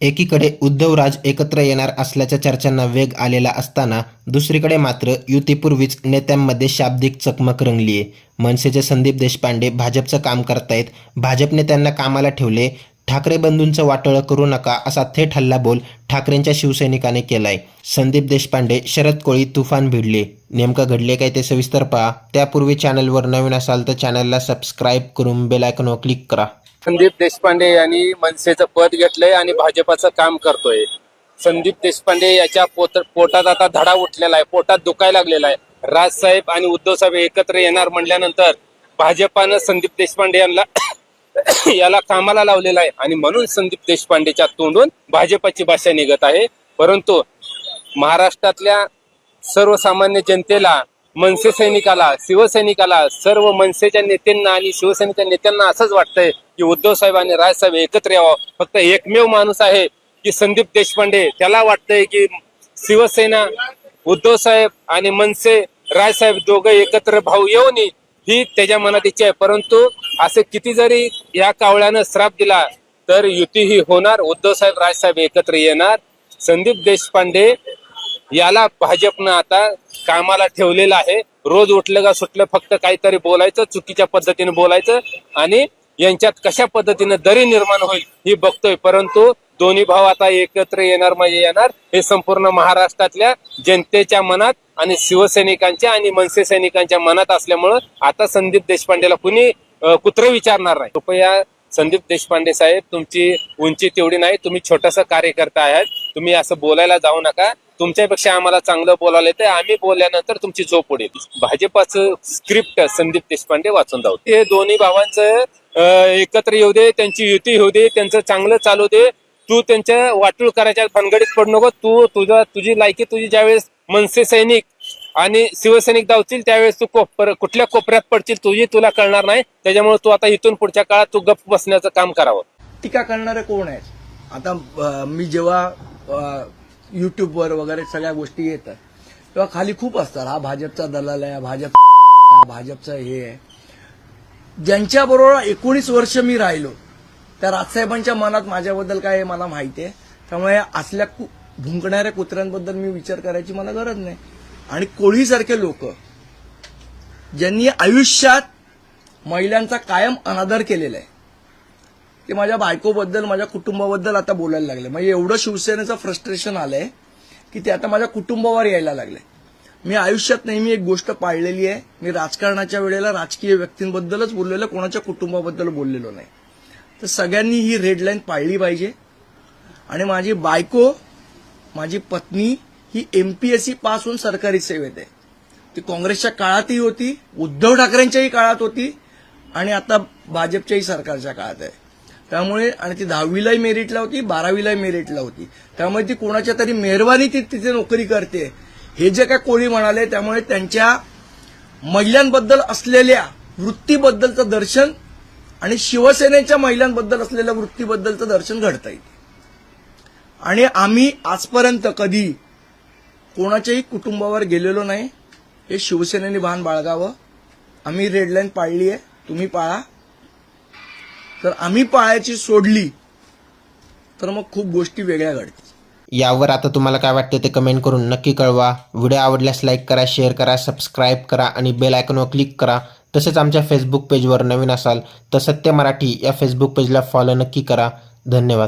एकीकडे उद्धवराज एकत्र येणार असल्याच्या चर्चांना वेग आलेला असताना दुसरीकडे मात्र युतीपूर्वीच नेत्यांमध्ये शाब्दिक चकमक रंगलीये. मनसेचे संदीप देशपांडे भाजपचं काम करतायत. भाजपने त्यांना कामाला ठेवले. ठाकरे बंधूंचं वाटोळं करू नका असा थेट हल्लाबोल ठाकरेंच्या शिवसैनिकाने केलाय. संदीप देशपांडे शरद कोळी तुफान भिडले. नेमकं घडले काय ते सविस्तर पहा. त्यापूर्वी चॅनलवर नवीन असाल तर चॅनलला सबस्क्राईब करून बेलायकनवर क्लिक करा. संदीप देशपांडे यांनी मनसेचं पद घेतलंय आणि भाजपाचं काम करतोय. संदीप देशपांडे याच्या पोत पोटात आता धडा उठलेला आहे पोटात दुखायला लागलेला आहे. राजसाहेब आणि उद्धव साहेब एकत्र येणार म्हणल्यानंतर भाजपानं संदीप देशपांडे यांना याला कामाला लावलेला आहे. आणि म्हणून संदीप देशपांडेच्या तोंडून भाजपाची भाषा निघत आहे. परंतु महाराष्ट्रातल्या सर्वसामान्य जनतेला मनसे सैनिकाला शिवसैनिकाला सर्व मनसेच्या नेत्यांना आणि शिवसेनेच्या नेत्यांना असंच वाटतंय की उद्धव साहेब आणि राजसाहेब एकत्र यावं. फक्त एकमेव माणूस आहे की संदीप देशपांडे. त्याला वाटतंय की शिवसेना उद्धव साहेब आणि मनसे राजसाहेब दोघं एकत्र भाऊ येऊन ही त्याच्या मनात इच्छा आहे. परंतु असे किती जरी या कावळ्यानं श्राप दिला तर युती ही होणार. उद्धव साहेब राजसाहेब एकत्र येणार. संदीप देशपांडे याला भाजपनं आता कामाला ठेवलेलं आहे. रोज उठलं का सुटलं फक्त काहीतरी बोलायचं चुकीच्या पद्धतीने बोलायचं आणि यांच्यात कशा पद्धतीने दरी निर्माण होईल ही बघतोय. परंतु दोन्ही भाव आता एकत्र येणार म्हणजे येणार. हे संपूर्ण महाराष्ट्रातल्या जनतेच्या मनात आणि शिवसैनिकांच्या आणि मनसे सैनिकांच्या मनात असल्यामुळं आता संदीप देशपांडेला कुणी अं, कुत्र विचारणार नाही. कृपया संदीप देशपांडे साहेब तुमची उंची तेवढी नाही. तुम्ही छोटासा कार्यकर्ता आहात. तुम्ही असं बोलायला जाऊ नका. तुमच्यापेक्षा आम्हाला चांगलं बोलायला येतं आम्ही बोलल्यानंतर तुमची झोप उडेल. भाजपाचं स्क्रिप्ट संदीप देशपांडे वाचून जाऊ. ते दोन्ही भावांचं एकत्र येऊ दे त्यांची युती होऊ दे त्यांचं चांगलं चालू दे. तू त्यांच्या वाटूळ करायच्या भानगडीत पडू नको. तू तुझा तुझी लायकी तुझी ज्यावेळेस मनसे सैनिक आणि शिवसैनिक धावतील त्यावेळेस तू कोपर कुठल्या कोपऱ्यात पडशील तुझी तुला कळणार नाही. त्याच्यामुळे तू आता इथून पुढच्या काळात तू गप्प बसण्याचं काम करावं. टीका करणारे कोण आहे? आता मी जेव्हा युट्यूबवर वगैरे सगळ्या गोष्टी येतात. तेव्हा खाली खूप असतात. हा भाजपचा दलाल आहे भाजप हा भाजपचा हे आहे. ज्यांच्याबरोबर एकोणीस वर्ष मी राहिलो त्या राजसाहेबांच्या मनात माझ्याबद्दल काय मला माहिती आहे. त्यामुळे असल्या कु- भुंकणाऱ्या कुत्र्यांबद्दल मी विचार करायची मला गरज नाही. आणि कोळीसारखे लोक ज्यांनी आयुष्यात महिलांचा कायम अनादर केलेला आहे ते माझ्या बायकोबद्दल माझ्या कुटुंबाबद्दल आता बोलायला लागले. म्हणजे एवढं शिवसेनेचं फ्रस्ट्रेशन आलंय की ते आता माझ्या कुटुंबावर यायला लागले. मी आयुष्यात नेहमी एक गोष्ट पाळलेली आहे. मी राजकारणाच्या वेळेला राजकीय व्यक्तींबद्दलच बोललेलो कोणाच्या कुटुंबाबद्दल बोललेलो नाही. तर सगळ्यांनी ही रेड लाईन पाळली पाहिजे. आणि माझी बायको माझी पत्नी ही एमपीएससी पास होऊन सरकारी सेवेत आहे. ती काँग्रेसच्या काळातही होती उद्धव ठाकरेंच्याही काळात होती आणि आता भाजपच्याही सरकारच्या काळात आहे. त्यामुळे आणि ती दहावीलाही मेरिटला होती बारावीलाही मेरिटला होती. त्यामुळे ती कोणाच्या तरी मेहरबानी ती तिथे नोकरी करते. हे जे काय कोळी म्हणाले त्यामुळे त्यांच्या महिलांबद्दल असलेल्या वृत्तीबद्दलचं दर्शन आणि शिवसेनेच्या महिलांबद्दल असलेल्या वृत्तीबद्दलचं दर्शन घडता येईल आणि आम्ही आजपर्यंत कधी कोणाच्याही कुटुंबावर गेलेलो नाही. हे शिवसेनेने भान बाळगावं. आम्ही रेडलाईन पाळली आहे तुम्ही पाळा. तर आम्ही पाळायची सोडली तर मग खूप गोष्टी वेगळ्या घडतील. यावर आता तुम्हाला काय वाटतं ते कमेंट करून नक्की कळवा. व्हिडिओ आवडल्यास लाईक करा शेअर करा सबस्क्राईब करा आणि बेल आयकॉनवर क्लिक करा. तसेच आमच्या फेसबुक पेजवर नवीन असाल तर सत्य मराठी या फेसबुक पेजला फॉलो नक्की करा. धन्यवाद.